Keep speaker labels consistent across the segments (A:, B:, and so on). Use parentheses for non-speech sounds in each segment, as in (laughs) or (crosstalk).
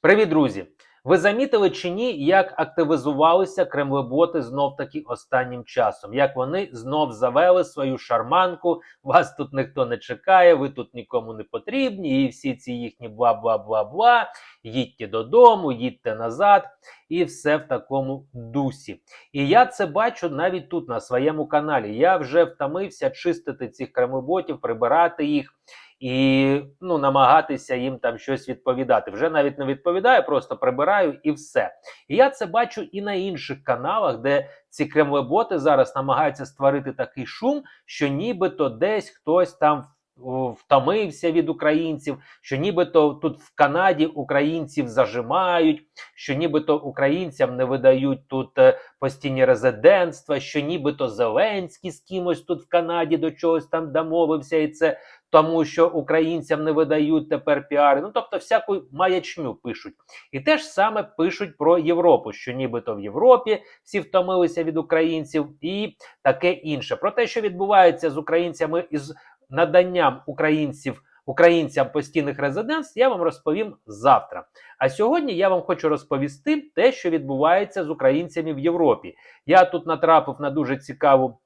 A: Привіт, друзі! Ви замітили чи ні, як активізувалися кремлеботи знов таки останнім часом? Як вони знов завели свою шарманку? Вас тут ніхто не чекає, ви тут нікому не потрібні, і всі ці їхні бла бла бла бла. Їдьте додому, їдьте назад, і все в такому дусі. І я це бачу навіть тут на своєму каналі. Я вже втомився чистити цих кремлеботів, прибирати їх і ну, намагатися їм там щось відповідати. Вже навіть не відповідаю, просто прибираю і все. І я це бачу і на інших каналах, де ці кремлеботи зараз намагаються створити такий шум, що нібито десь хтось там втомився від українців, що нібито тут в Канаді українців зажимають, що нібито українцям не видають тут е, постійні резидентства, що нібито Зеленський з кимось тут в Канаді до чогось там домовився, і це тому, що українцям не видають тепер піари. Ну тобто, всяку маячню пишуть. І те ж саме пишуть про Європу, що нібито в Європі всі втомилися від українців, і таке інше. Про те, що відбувається з українцями із наданням українців. Українцям постійних резидентств я вам розповім завтра. А сьогодні я вам хочу розповісти те, що відбувається з українцями в Європі. Я тут натрапив на дуже цікаву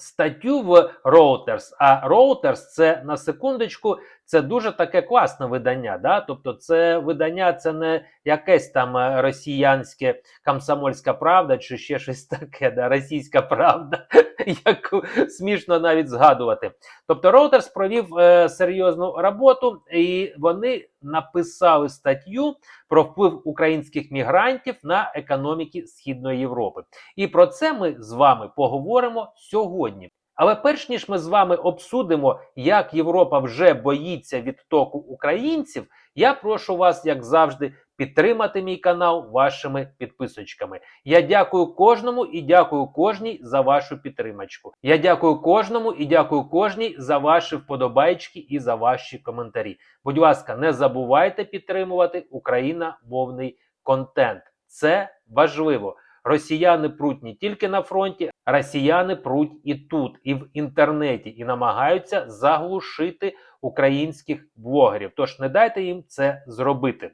A: статтю в Reuters. А Reuters це на секундочку, це дуже таке класне видання. Да? Тобто, це видання, це не якесь там е, росіянське комсомольська правда чи ще щось таке, да? російська правда, (laughs) яку смішно навіть згадувати. Тобто, Reuters провів е, серйозну роботу, і вони написали статтю про вплив українських мігрантів на економіки Східної Європи. І про це ми з вами поговоримо сьогодні. Але перш ніж ми з вами обсудимо, як Європа вже боїться відтоку українців, я прошу вас, як завжди, підтримати мій канал вашими підписочками. Я дякую кожному і дякую кожній за вашу підтримочку. Я дякую кожному і дякую кожній за ваші вподобайки і за ваші коментарі. Будь ласка, не забувайте підтримувати україномовний контент. Це важливо. Росіяни пруть не тільки на фронті, росіяни пруть і тут, і в інтернеті, і намагаються заглушити українських блогерів. Тож не дайте їм це зробити.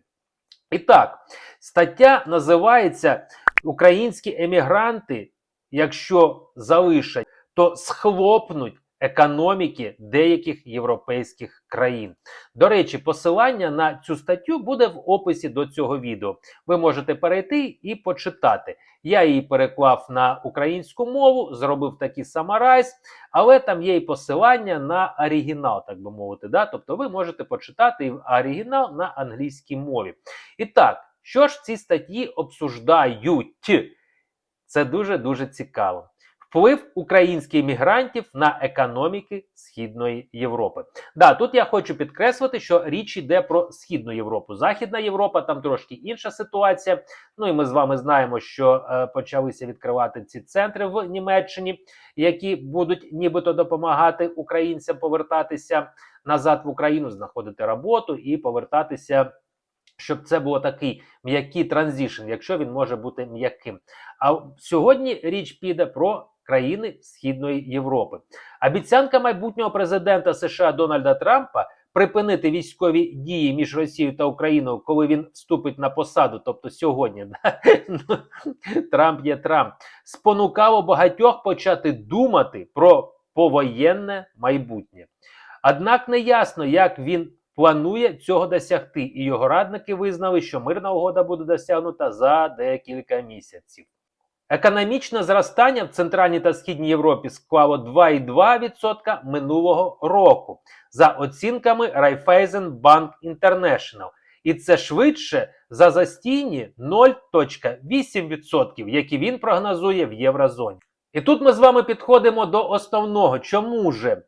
A: І так, стаття називається Українські емігранти, якщо залишать, то схлопнуть економіки деяких європейських країн. До речі, посилання на цю статтю буде в описі до цього відео. Ви можете перейти і почитати. Я її переклав на українську мову, зробив такий самарайз, але там є і посилання на оригінал, так би мовити. Да? Тобто ви можете почитати оригінал на англійській мові. І так, що ж ці статті обсуждають? Це дуже дуже цікаво. Вплив українських мігрантів на економіки Східної Європи. Да, тут я хочу підкреслити, що річ йде про Східну Європу. Західна Європа там трошки інша ситуація. Ну і ми з вами знаємо, що е, почалися відкривати ці центри в Німеччині, які будуть нібито допомагати українцям повертатися назад в Україну, знаходити роботу і повертатися. Щоб це було такий м'який транзішн, якщо він може бути м'яким. А сьогодні річ піде про країни Східної Європи. Обіцянка майбутнього президента США Дональда Трампа припинити військові дії між Росією та Україною, коли він вступить на посаду, тобто сьогодні, (laughs) Трамп є Трамп, спонукало багатьох почати думати про повоєнне майбутнє. Однак не ясно, як він планує цього досягти, і його радники визнали, що мирна угода буде досягнута за декілька місяців. Економічне зростання в Центральній та Східній Європі склало 2,2% минулого року за оцінками Raiffeisen Bank International. І це швидше за застійні 0,8%, які він прогнозує в єврозоні. І тут ми з вами підходимо до основного. Чому же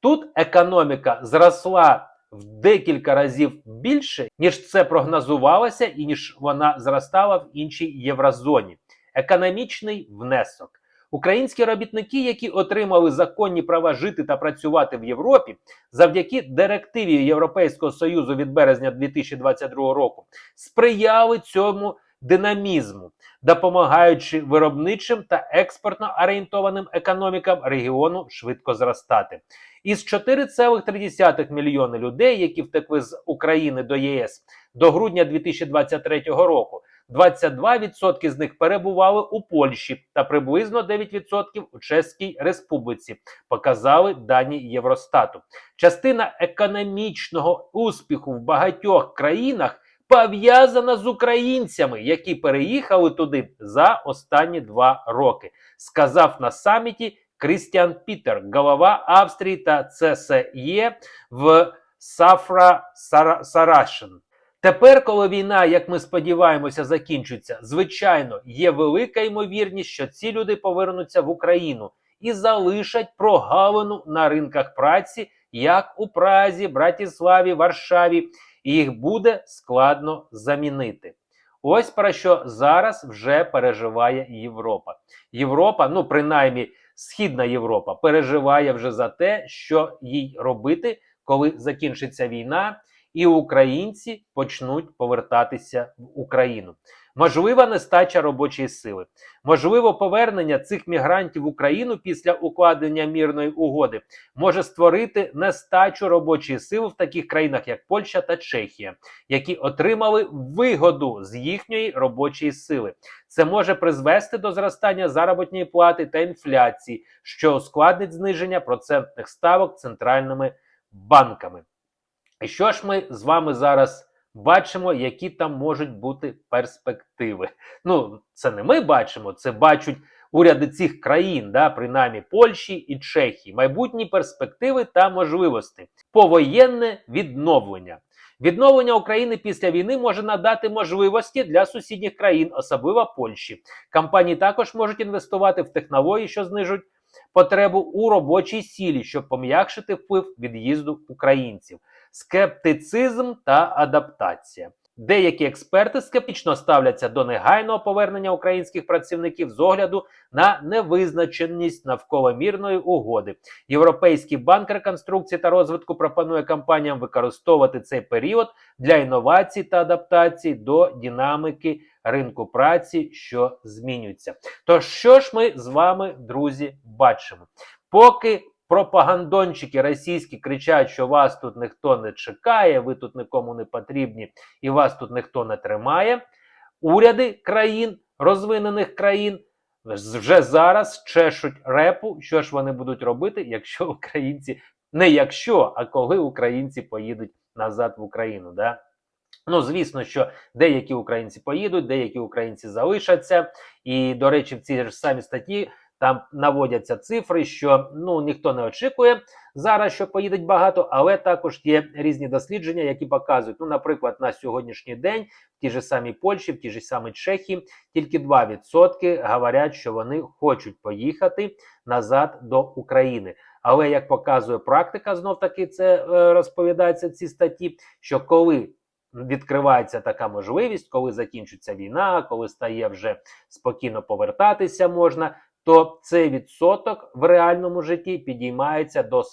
A: тут економіка зросла в декілька разів більше, ніж це прогнозувалося, і ніж вона зростала в іншій єврозоні? Економічний внесок. Українські робітники, які отримали законні права жити та працювати в Європі, завдяки директиві Європейського союзу від березня 2022 року, сприяли цьому динамізму, допомагаючи виробничим та експортно орієнтованим економікам регіону швидко зростати. Із 4,3 мільйони людей, які втекли з України до ЄС до грудня 2023 року, 22% з них перебували у Польщі та приблизно 9% у Чеській Республіці. Показали дані Євростату. Частина економічного успіху в багатьох країнах пов'язана з українцями, які переїхали туди за останні два роки, сказав на саміті Крістіан Пітер, голова Австрії та ЦСЄ в Сафра Сара- Сарашин. Тепер, коли війна, як ми сподіваємося, закінчиться, звичайно, є велика ймовірність, що ці люди повернуться в Україну і залишать прогалину на ринках праці, як у Празі, Братіславі, Варшаві, і їх буде складно замінити. Ось про що зараз вже переживає Європа. Європа, ну принаймні Східна Європа, переживає вже за те, що їй робити, коли закінчиться війна, і українці почнуть повертатися в Україну. Можлива нестача робочої сили, можливо, повернення цих мігрантів в Україну після укладення мірної угоди може створити нестачу робочої сили в таких країнах, як Польща та Чехія, які отримали вигоду з їхньої робочої сили. Це може призвести до зростання заробітної плати та інфляції, що ускладнить зниження процентних ставок центральними банками. І що ж ми з вами зараз бачимо, які там можуть бути перспективи? Ну, це не ми бачимо, це бачать уряди цих країн, да, принаймні Польщі і Чехії, майбутні перспективи та можливості, повоєнне відновлення. Відновлення України після війни може надати можливості для сусідніх країн, особливо Польщі. Компанії також можуть інвестувати в технології, що знижують потребу у робочій сілі, щоб пом'якшити вплив від'їзду українців скептицизм та адаптація. Деякі експерти скептично ставляться до негайного повернення українських працівників з огляду на невизначеність навколо мірної угоди. Європейський банк реконструкції та розвитку пропонує компаніям використовувати цей період для інновацій та адаптації до динамики ринку праці, що змінюється. Тож, що ж ми з вами, друзі, бачимо? Поки пропагандончики російські кричать, що вас тут ніхто не чекає, ви тут нікому не потрібні і вас тут ніхто не тримає. Уряди країн, розвинених країн вже зараз чешуть репу, що ж вони будуть робити, якщо українці, не якщо, а коли українці поїдуть назад в Україну. Да? Ну, звісно, що деякі українці поїдуть, деякі українці залишаться. І, до речі, в цій ж самій статті там наводяться цифри, що ну ніхто не очікує зараз, що поїдуть багато, але також є різні дослідження, які показують, ну, наприклад, на сьогоднішній день в тій же самій Польщі, в тій же самій Чехії, тільки 2% говорять, що вони хочуть поїхати назад до України. Але як показує практика, знов таки це е, розповідається в цій статті, що коли відкривається така можливість, коли закінчиться війна, коли стає вже спокійно повертатися можна, то цей відсоток в реальному житті підіймається до 40-50.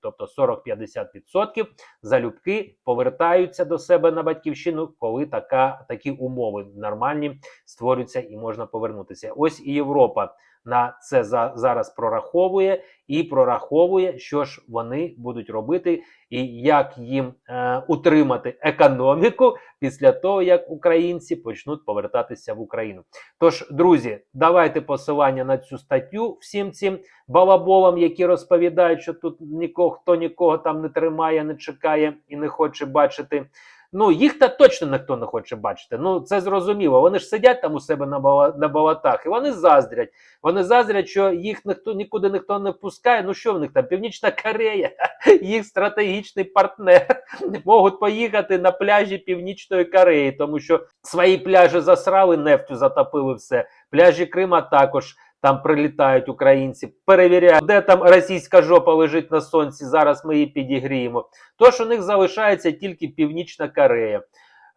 A: Тобто 40-50% залюбки повертаються до себе на батьківщину, коли така, такі умови нормальні створюються і можна повернутися. Ось і Європа на це за, зараз прораховує і прораховує, що ж вони будуть робити, і як їм е, утримати економіку після того, як українці почнуть повертатися в Україну. Тож, друзі, давайте посилання на цю статтю всім цим балаболам, які розповідають, що тут нікого хто нікого там не тримає, не чекає і не хоче бачити. Ну, їх та точно ніхто не хоче бачити. Ну це зрозуміло. Вони ж сидять там у себе на бала, на болотах, і вони заздрять. Вони заздрять, що їх ніхто нікуди ніхто не впускає. Ну що в них там? Північна Корея, (laughs) їх стратегічний партнер, (laughs) можуть поїхати на пляжі Північної Кореї, тому що свої пляжі засрали, нефтю затопили все. Пляжі Крима також. Там прилітають українці, перевіряють, де там російська жопа лежить на сонці. Зараз ми її підігріємо. Тож у них залишається тільки Північна Корея.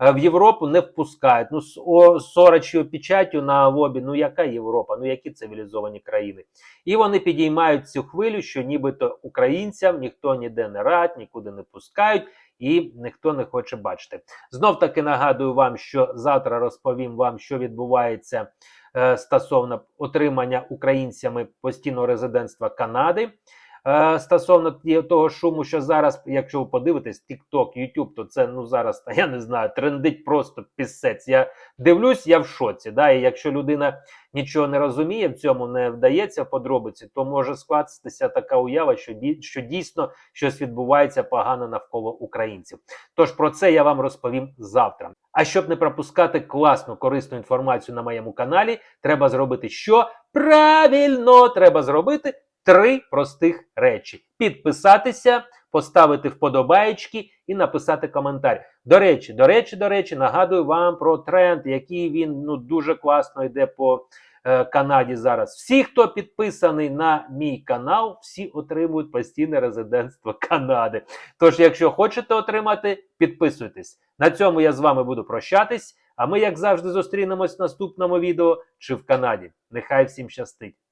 A: Е, В Європу не впускають. Ну, з о- з орочою печаттю на лобі. Ну яка Європа? Ну які цивілізовані країни? І вони підіймають цю хвилю, що нібито українцям ніхто ніде не рад, нікуди не пускають. і ніхто не хоче бачити. Знов таки нагадую вам, що завтра розповім вам, що відбувається стосовно отримання українцями постійного резидентства Канади. Е, Стосовно того шуму, що зараз, якщо ви подивитесь, TikTok, YouTube, то це ну зараз я не знаю, трендить просто пісець. Я дивлюсь, я в шоці. Да? І якщо людина нічого не розуміє, в цьому не вдається в подробиці, то може скластися така уява, що що дійсно щось відбувається погано навколо українців. Тож про це я вам розповім завтра. А щоб не пропускати класну корисну інформацію на моєму каналі, треба зробити що? Правильно, треба зробити три простих речі: підписатися, поставити вподобаєчки і написати коментар. До речі, до речі, до речі, нагадую вам про тренд, який він ну дуже класно йде по е, Канаді зараз. Всі, хто підписаний на мій канал, всі отримують постійне резидентство Канади. Тож, якщо хочете отримати, підписуйтесь. На цьому я з вами буду прощатись. А ми, як завжди, зустрінемось в наступному відео чи в Канаді. Нехай всім щастить!